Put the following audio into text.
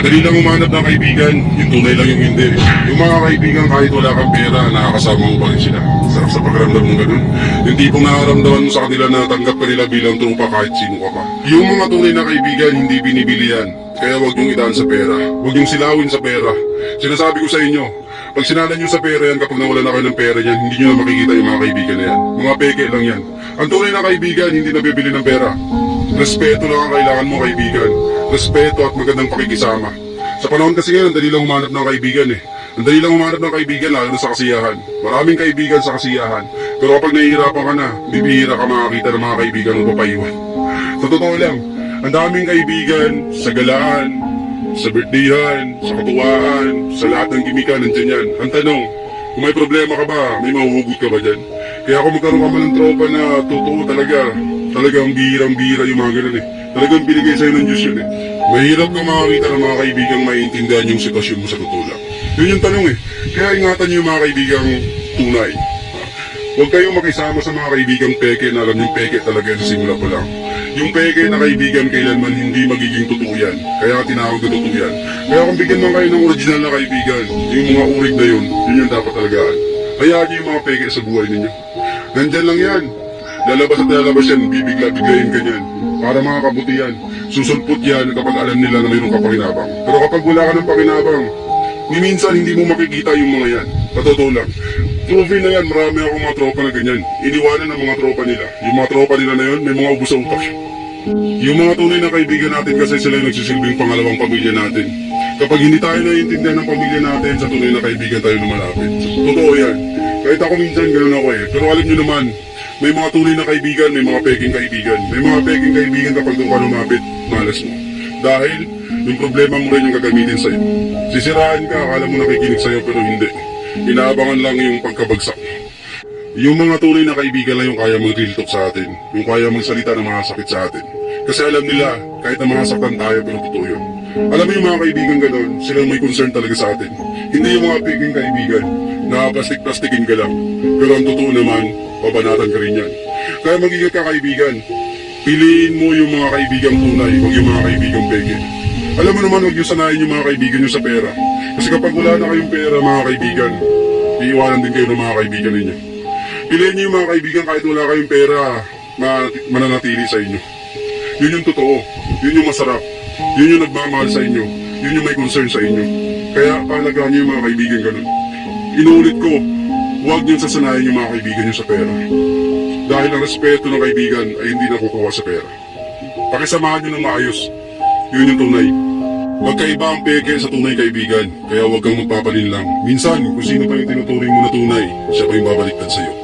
Madali lang umanap ng kaibigan, yung tunay lang yung hindi. Yung mga kaibigan kahit wala kang pera, nakakasama mo pa rin sila. Sarap sa pagramdam ng ganun. Yung tipong nakaramdaman mo sa kanila na tanggap ka nila bilang trupa kahit sino ka pa. Yung mga tunay na kaibigan, hindi binibili yan. Kaya huwag yung idaan sa pera. Huwag yung silawin sa pera. Sinasabi ko sa inyo, pag sinalan nyo sa pera yan, kapag nawala na kayo ng pera yan, hindi nyo na makikita yung mga kaibigan na yan. Mga peke lang yan. Ang tunay na kaibigan, hindi nabibili ng pera. Respeto lang ang kailangan mo kaibigan. Respeto at magandang pakikisama. Sa panahon kasi ngayon, ang dali lang humanap ng kaibigan eh. Ang dali lang humanap ng kaibigan lalo sa kasiyahan. Maraming kaibigan sa kasiyahan. Pero kapag nahihirapan ka na, bibihira ka makakita ng mga kaibigan mo papaiwan. Sa totoo lang, ang daming kaibigan sa galaan, sa birthdayhan, sa katuwaan, sa lahat ng gimika, nandyan yan. Ang tanong, kung may problema ka ba, may mahuhugot ka ba dyan? Kaya kung magkaroon ka man ng tropa na totoo talaga, talagang bihirang-bihira yung mga ganun eh. Talagang binigay sa'yo ng Diyos yun eh. Mahirap ka makakita ng mga kaibigang maiintindihan yung sitwasyon mo sa totoo lang. Yun yung tanong eh. Kaya ingatan niyo yung mga kaibigang tunay. Huwag kayong makisama sa mga kaibigang peke na alam yung peke talaga sa simula pa lang. Yung peke na kaibigan kailanman hindi magiging totoo yan. Kaya tinawag na totoo yan. Kaya kung bigyan man kayo ng original na kaibigan, yung mga urig na yun, yun yung dapat talagaan. Hayaan niyo yung mga peke sa buhay ninyo. Nandyan lang yan. Lalabas at lalabas yan, bibigla-biglayin ka niyan. Para mga kabutihan. Susulpot yan kapag alam nila na mayroon ka pakinabang. Pero kapag wala ka ng pakinabang, ni minsan hindi mo makikita yung mga yan. Patotoo lang. Proven na yan, marami akong mga tropa na ganyan. Iniwanan ng mga tropa nila. Yung mga tropa nila na yun, may mga ubos sa utak. Yung mga tunay na kaibigan natin kasi sila yung nagsisilbing pangalawang pamilya natin. Kapag hindi tayo naiintindihan ng pamilya natin, sa tunay na kaibigan tayo lumalapit. Totoo yan. Kahit ako minsan ganun ako eh. Pero alam nyo naman, may mga tunay na kaibigan, may mga peking kaibigan. May mga peking kaibigan kapag doon ka lumapit, malas mo. Dahil, yung problema mo rin yung gagamitin sa'yo. Sisiraan ka, akala mo nakikinig sa'yo pero hindi. Inaabangan lang yung pagkabagsak. Yung mga tunay na kaibigan lang yung kaya mag-real sa atin. Yung kaya magsalita ng mga sakit sa atin. Kasi alam nila, kahit na mga saktan tayo, pero totoo yun. Alam mo yung mga kaibigan ganun, sila may concern talaga sa atin. Hindi yung mga peking kaibigan, na plastik-plastikin ka lang. Pero ang totoo naman, babanatan ka rin yan. Kaya mag-ingat ka kaibigan. Piliin mo yung mga kaibigang tunay, huwag yung mga kaibigang peke. Alam mo naman, huwag yung sanayin yung mga kaibigan nyo sa pera. Kasi kapag wala na kayong pera, mga kaibigan, iiwanan din kayo ng mga kaibigan ninyo. Piliin niyo yung mga kaibigan kahit wala kayong pera, ma- mananatili sa inyo. Yun yung totoo. Yun yung masarap. Yun yung nagmamahal sa inyo. Yun yung may concern sa inyo. Kaya palagaan niyo yung mga kaibigan ganun. Inuulit ko, huwag niyo sasanayin yung mga kaibigan niyo sa pera. Dahil ang respeto ng kaibigan ay hindi nakukuha sa pera. Pakisamahan niyo ng maayos. Yun yung tunay. Magkaiba ang peke sa tunay kaibigan, kaya huwag kang magpapalinlang. Minsan, kung sino pa yung tinuturing mo na tunay, siya pa yung babaliktad sa'yo.